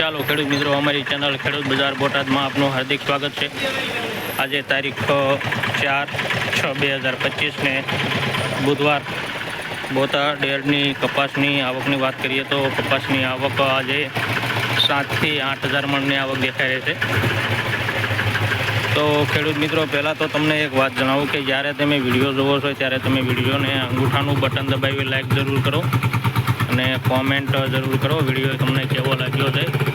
ચાલો ખેડૂત મિત્રો, અમારી ચેનલ ખેડૂત બજાર બોટાદમાં આપનું હાર્દિક સ્વાગત છે. આજે તારીખ ચાર છ બે હજાર પચીસને બુધવાર બોતા ડેરની કપાસની આવકની વાત કરીએ તો કપાસની આવક આજે સાતથી આઠ હજાર મણની આવક દેખાઈ રહી છે. તો ખેડૂત મિત્રો, પહેલાં તો તમને એક વાત જણાવું કે જ્યારે તમે વીડિયો જોવો છો, ત્યારે તમે વિડીયોને અંગૂઠાનું બટન દબાવી લાઈક જરૂર કરો અને કોમેન્ટ જરૂર કરો. વીડિયો તમને કેવો લાગ્યો છે?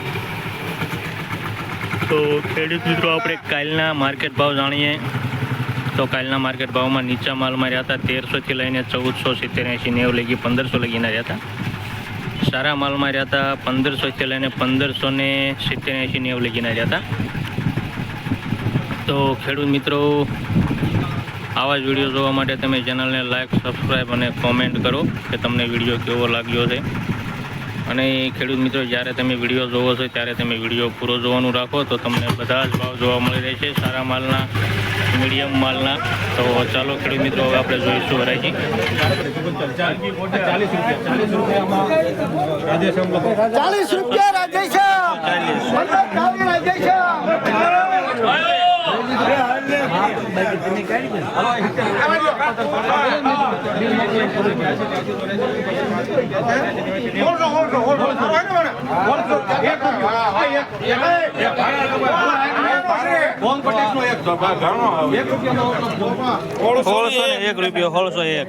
તો ખેડૂત મિત્રો, આપણે કાલના માર્કેટ ભાવ જાણીએ. તો કાલના માર્કેટ ભાવમાં નીચા માલમાં રહ્યા હતા તેરસોથી લઈને ચૌદસો સિત્તેર એંશી નેવ લગી પંદરસો લગીના રહ્યા હતા. સારા માલમાં રહ્યા હતા પંદરસોથી લઈને પંદરસો ને સિત્તેર એંશી નેવ લગીના રહ્યા હતા. તો ખેડૂત મિત્રો, આવા જ વીડિયો જોવા માટે તમે ચેનલને લાઈક, સબસ્ક્રાઈબ અને કોમેન્ટ કરો કે તમને વીડિયો કેવો લાગ્યો છે. અને ખેડૂત મિત્રો જ્યારે તમે વીડિયો જોવો છો ત્યારે તમે વીડિયો પૂરો જોવાનું રાખો તો તમને બધા જ ભાવ જોવા મળી રહે છે સારા માલના મીડિયમ માલના. તો ચાલો ખેડૂત મિત્રો હવે આપણે જોઈશું વરાયજી ચાલીસ રૂપિયા રાજેશ રાજેશ એક રૂપિયો સોળસો એક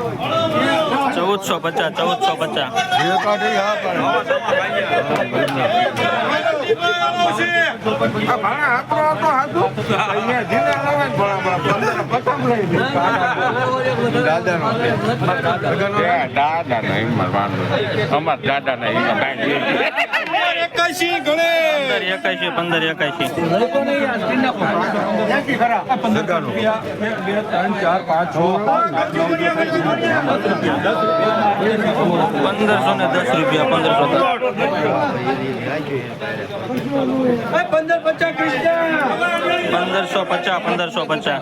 ચૌદસો પચાસ ચૌદસો પચાસ. દાદા નહીં મારવાનું અમારા દાદા પંદર એકાશી પંદર એકાશી. પંદરસો ને દસ રૂપિયા પંદરસો પંદરસો પચાસ પંદરસો પચાસ.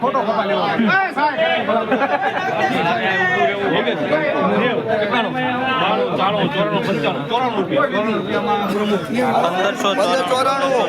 ફોટો કપા લેવા પંદરસો ચોરાણું.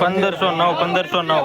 પંદરસો નવ પંદરસો નવ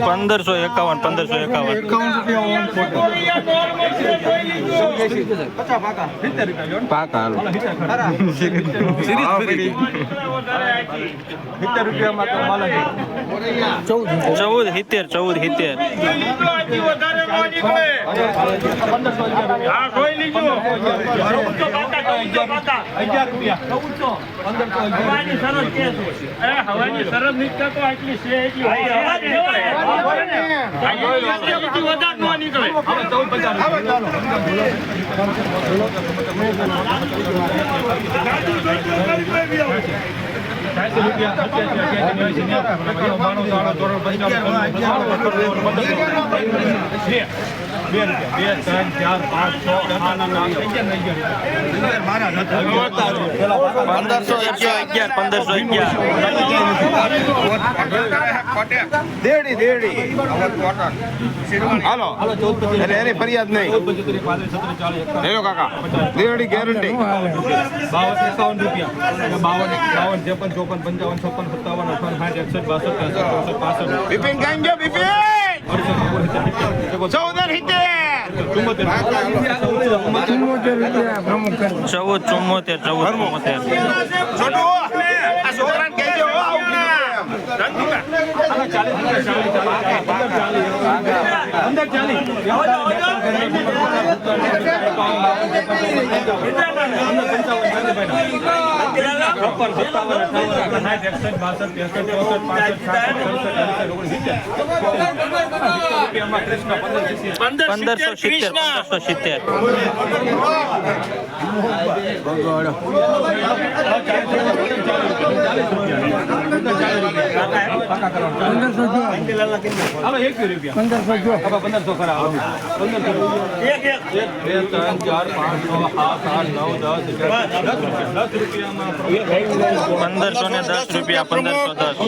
પંદરસો એકાવન પંદરસો એકાવન પાકા ચૌદ સિત્તેર ચૌદ સિત્તેર હવાની સરસ નીકળે તો આટલી છે એટલી વધારે ન નીકળે. બે રૂપિયા. બે ત્રણ ચાર પાંચ છ પંદરસો અગિયાર પંદરસો અગિયાર. દેડી દેડી. હાલો. એટલે એની ફરિયાદ નહીં. કાકા. દેડી ગેરંટી. બાવન એકાવન રૂપિયા. બાવન બાવન ત્રેપન ચોપન પંચાવન છપ્પન સત્તાવન અઠાવન સાઠ એકસઠ બાસઠ ત્રેસઠ પાસઠ બિપિન બિપિન ચૌદ ચુમ્મોતેર ચૌદ ચુમ્મોતેર અંદર આ છપ્પન સત્તાવન અઠાવન સાઠ એકસઠ બાસઠ ત્રેસઠ ચોસઠ પાસઠ સાસઠ અડસઠ ઓગણસિત્તેર પંદરસો સિત્તેર. પંદરસો સિત્તેર હાલો એકવીસ રૂપિયા. પંદરસો પંદરસો ખરા. પંદરસો. એક એક. બે ત્રણ ચાર પાંચ છ સાત આઠ નવ પંદરસો ને દસ રૂપિયા પંદરસો દસ.